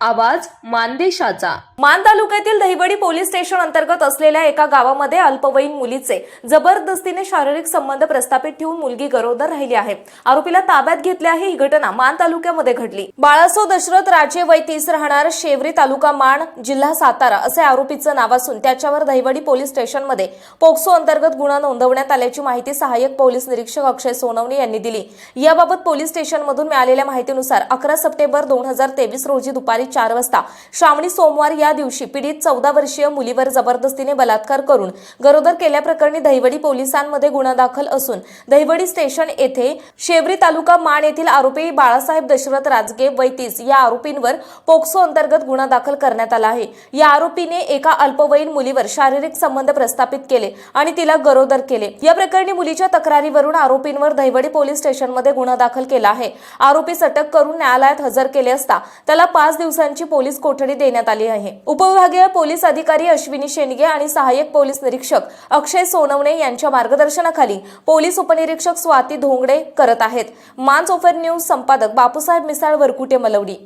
आवाज मानदेशाचा. मान तालुक्यातील दहिवडी पोलीस स्टेशन अंतर्गत असलेल्या एका गावामध्ये अल्पवयीन मुलीचे जबरदस्तीने शारीरिक संबंध प्रस्थापित ठेवून मुलगी गरोदर राहिली आहे. आरोपीला ताब्यात घेतले आहे ही घटना मान तालुक्यामध्ये घडली. बाळासो दशरथ राजे वय तीस राहणार शेवरी तालुका मान जिल्हा सातारा असे आरोपीचं नाव असून त्याच्यावर दहिवडी पोलीस स्टेशनमध्ये पोक्सो अंतर्गत गुन्हा नोंदवण्यात आल्याची माहिती सहाय्यक पोलीस निरीक्षक अक्षय सोनवणे यांनी दिली. याबाबत पोलीस स्टेशनमधून मिळालेल्या माहितीनुसार अकरा सप्टेंबर दोन हजार तेवीस रोजी दुपारी चार वाजता. श्रावणी सोमवार या दिवशी पीडित चौदा वर्षीय मुलीवर जबरदस्तीने बलात्कार करून गरोदर केल्याप्रकरणी दहिवडी पोलिसांमध्ये गुन्हा दाखल असून दहिवडी स्टेशन येथे शेवरी तालुका माण येथील आरोपी बाळासाहेब दशरथ राजगे वैतीस या आरोपींवर पोक्सो अंतर्गत गुन्हा दाखल करण्यात आला आहे. या आरोपीने एका अल्पवयीन मुलीवर शारीरिक संबंध प्रस्थापित केले आणि तिला गरोदर केले. या प्रकरणी मुलीच्या तक्रारीवरून आरोपींवर दहिवडी पोलीस स्टेशनमध्ये गुन्हा दाखल केला आहे. आरोपीस अटक करून न्यायालयात हजर केले असता त्याला पाच दिवस दिवसांची पोलीस कोठडी देण्यात आली आहे. उपविभागीय पोलीस अधिकारी अश्विनी शेंडगे आणि सहाय्यक पोलीस निरीक्षक अक्षय सोनवणे यांच्या मार्गदर्शनाखाली पोलीस उपनिरीक्षक स्वाती धोंगडे करत आहेत. मान्स ओफर न्यूज संपादक बापूसाहेब मिसाळ वरकुटे मलवडी.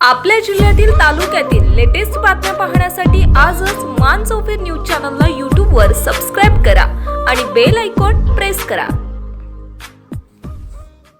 आपल्या जिल्ह्यातील तालुक्यातील लेटेस्ट बातम्या पाहण्यासाठी आजच मान चौफेर न्यूज चॅनलला यूट्यूबवर सबस्क्राईब करा आणि बेल आयकॉन प्रेस करा.